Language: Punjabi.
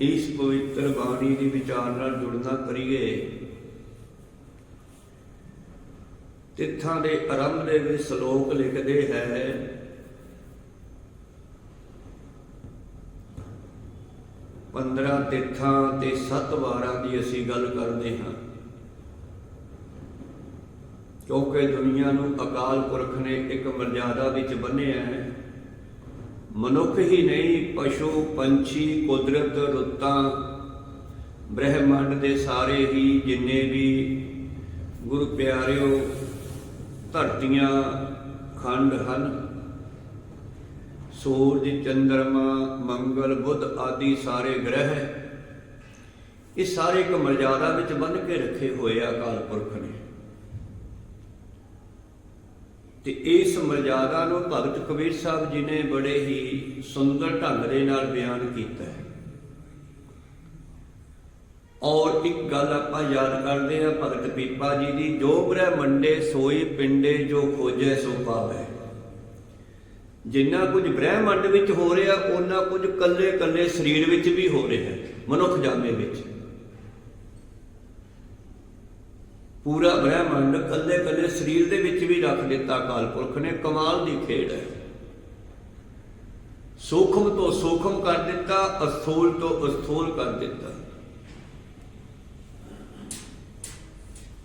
ਇਸ ਪਵਿੱਤਰ ਬਾਣੀ ਦੀ ਵਿਚਾਰ ਨਾਲ ਜੁੜਨਾ ਕਰੀਏ। ਤਿੱਥਾਂ ਦੇ ਆਰੰਭ ਦੇ ਵਿੱਚ ਸ਼ਲੋਕ ਲਿਖਦੇ ਹੈ। ਪੰਦਰਾਂ ਤਿੱਥਾਂ ਤੇ ਸੱਤ ਵਾਰਾਂ ਦੀ ਅਸੀਂ ਗੱਲ ਕਰਦੇ ਹਾਂ। ਕਿਉਂਕਿ ਦੁਨੀਆ ਨੂੰ ਅਕਾਲ ਪੁਰਖ ਨੇ ਇੱਕ ਮਰਜ਼ਾਦਾ ਵਿੱਚ ਬੰਨਿਆ ਹੈ। ਮਨੁੱਖ ਹੀ ਨਹੀਂ, ਪਸ਼ੂ, ਪੰਛੀ, ਕੁਦਰਤ, ਰੁੱਤਾਂ, ਬ੍ਰਹਿਮੰਡ ਦੇ ਸਾਰੇ ਹੀ ਜਿੰਨੇ ਵੀ ਗੁਰੂ ਪਿਆਰਿਓ ਧਰਤੀਆਂ ਖੰਡ ਹਨ, ਸੂਰਜ, ਚੰਦਰਮਾ, ਮੰਗਲ, ਬੁੱਧ ਆਦਿ ਸਾਰੇ ਗ੍ਰਹਿ ਇਹ ਸਾਰੇ ਇੱਕ ਮਰਜ਼ਾਦਾ ਵਿੱਚ ਬੰਨ ਕੇ ਰੱਖੇ ਹੋਏ ਆ ਅਕਾਲ ਪੁਰਖ ਨੇ। ਤੇ ਇਸ ਮਰਜ਼ਾਦਾ ਨੂੰ ਭਗਤ ਕਬੀਰ ਸਾਹਿਬ ਜੀ ਨੇ ਬੜੇ ਹੀ ਸੁੰਦਰ ਢੰਗ ਦੇ ਨਾਲ ਬਿਆਨ ਕੀਤਾ ਹੈ। ਔਰ ਇੱਕ ਗੱਲ ਆਪਾਂ ਯਾਦ ਕਰਦੇ ਹਾਂ ਭਗਤ ਪੀਪਾ ਜੀ ਦੀ, ਜੋ ਬ੍ਰਹਮੰਡੇ ਸੋਈ ਪਿੰਡੇ ਜੋ ਖੋਜੈ ਸੋ ਪਾਵੇ। ਜਿੰਨਾ ਕੁਝ ਬ੍ਰਹਿਮੰਡ ਵਿੱਚ ਹੋ ਰਿਹਾ ਉਹਨਾਂ ਕੁਝ ਕੱਲੇ ਕੱਲੇ ਸਰੀਰ ਵਿੱਚ ਵੀ ਹੋ ਰਿਹਾ ਮਨੁੱਖ ਜਾਮੇ ਵਿੱਚ। ਪੂਰਾ ਬ੍ਰਹਿਮੰਡ ਕੱਲੇ ਕੱਲੇ ਸਰੀਰ ਦੇ ਵਿੱਚ ਵੀ ਰੱਖ ਦਿੱਤਾ ਕਾਲ ਪੁਰਖ ਨੇ, ਕਮਾਲ ਦੀ ਖੇਡ ਹੈ। ਸੂਖਮ ਤੋਂ ਸੂਖਮ ਕਰ ਦਿੱਤਾ, ਅਸਥੂਲ ਤੋਂ ਅਸਥੂਲ ਕਰ ਦਿੱਤਾ।